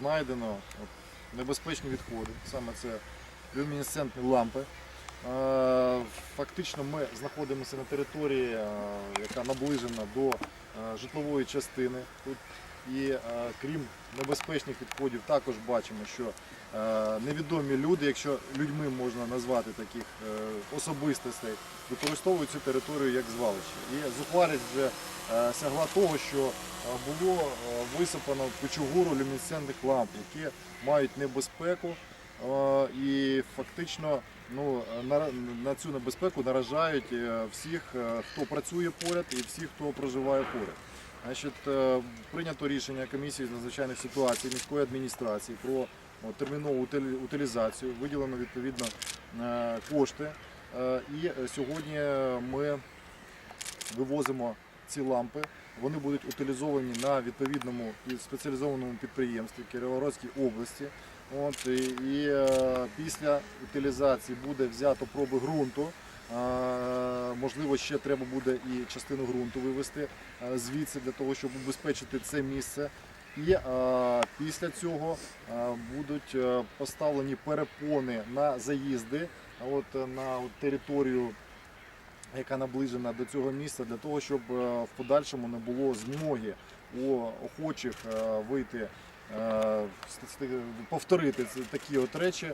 знайдено небезпечні відходи, саме це люмінесцентні лампи. Е, Фактично ми знаходимося на території, е, яка наближена до е, житлової частини. Тут і е, крім небезпечних відходів, також бачимо, що е, невідомі люди, якщо людьми можна назвати таких е, особистостей, використовують цю територію як звалище. І зухвалість вже сягла того, що було висипано кучугуру люмінесцентних ламп, які мають небезпеку. І фактично ну, на, на цю небезпеку наражають всіх, хто працює поряд і всіх, хто проживає поряд. Значить, е, прийнято рішення комісії з надзвичайних ситуацій міської адміністрації про термінову утилізацію. Виділено відповідно е, кошти. Е, І сьогодні ми вивозимо ці лампи. Вони будуть утилізовані на відповідному спеціалізованому підприємстві Кіровоградській області. От, і, і після утилізації буде взято проби ґрунту. Можливо, ще треба буде і частину ґрунту вивезти звідси для того, щоб убезпечити це місце. І е, після цього е, будуть е, поставлені перепони на заїзди а от, е, на територію яка наближена до цього місця, для того, щоб е, в подальшому не було змоги у охочих вийти, повторити такі от речі,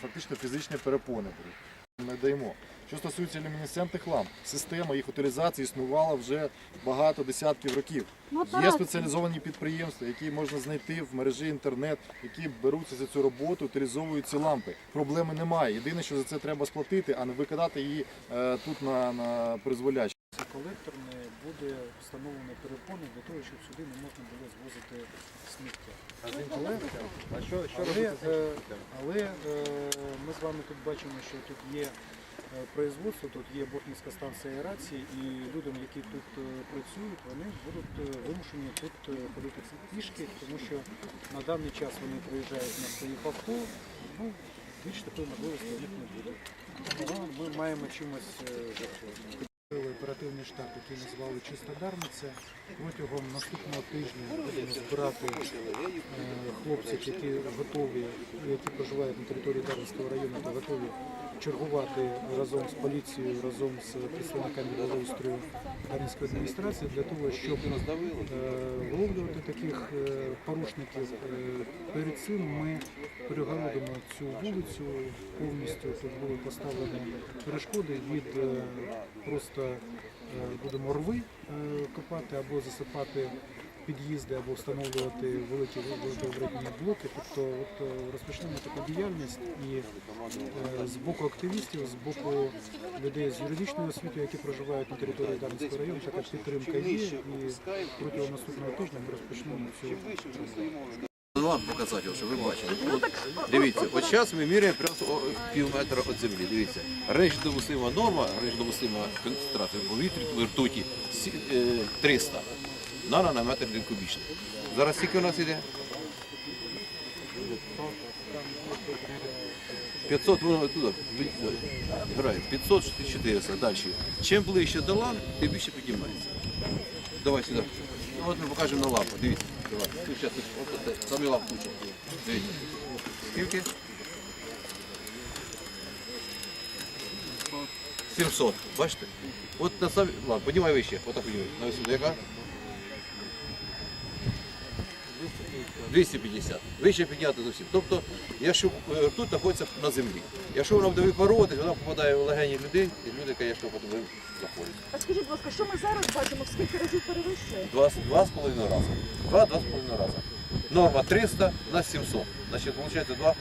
фактично фізичні перепони будуть. Ми даємо. Що стосується люмінесцентних ламп, система їх утилізації існувала вже багато десятків років. Ну, Є так. спеціалізовані підприємства, які можна знайти в мережі інтернет, які беруться за цю роботу, утилізовують ці лампи. Проблеми немає. Єдине, що за це треба сплатити, а не викидати її е, тут на, на призволяще. Це колектор не буде встановлено перепони для того, щоб сюди не можна було звозити сміття. А що, Але, е, але е, ми з вами тут бачимо, що тут є производство, тут є Бортницька станція аерації, і людям, які тут е, працюють, вони будуть е, вимушені тут е, ходити пішки, тому що на даний час вони приїжджають на своїх авто, ну, більш такої можливості у них не буде. Тому ми маємо чимось е, жертвувати. Оперативний штаб, який назвали Чиста Дарниця, протягом наступного тижня будемо збирати е, хлопців, які готові, які проживають на території Дарницького району та готові чергувати разом з поліцією, разом з представниками благоустрою Дарницької адміністрації для того, щоб е, виловлювати таких е, порушників. Е, Перед цим ми перегородимо цю вулицю повністю. Тут були поставлені перешкоди від просто будемо рви копати або засипати під'їзди, або встановлювати великі водовредні блоки. Тобто от, е, розпочнемо таку діяльність і е, з боку активістів, з боку людей з юридичною освітою, які проживають на території Дарницького району, така підтримка є. І протягом наступного тижня ми розпочнемо цю. Вам показати, щоб ви бачили. От, дивіться, от зараз ми міряємо просто о, пів метра від землі. Дивіться, речі допустима норма, речі допустима концентрація в повітрі, в ртуті е, 300 нано на метр один кубічний. Зараз скільки у нас іде? 500, воно туди, грає, 500, 400, далі. Чим ближче до лам, тим більше піднімається. Давай сюди. Ну, от ми покажемо на лампу. Дивіться. Давай. Тут зараз самі лампу. Дивіться. Скільки? 700. Бачите? От на самі лампу. Піднімай вище. Отак піднімай. На висоту яка? 250. Вище підняти зовсім. Тобто, якщо е, ртуть знаходиться на землі. Якщо вона буде випаровуватись, вона попадає в легені людей, і люди, звісно, потім заходять. А скажіть, будь ласка, що ми зараз бачимо, скільки разів перевищує? Два, два з половиною рази. Два, два з половиною рази. Норма 300 на 700. Значить, виходить 2,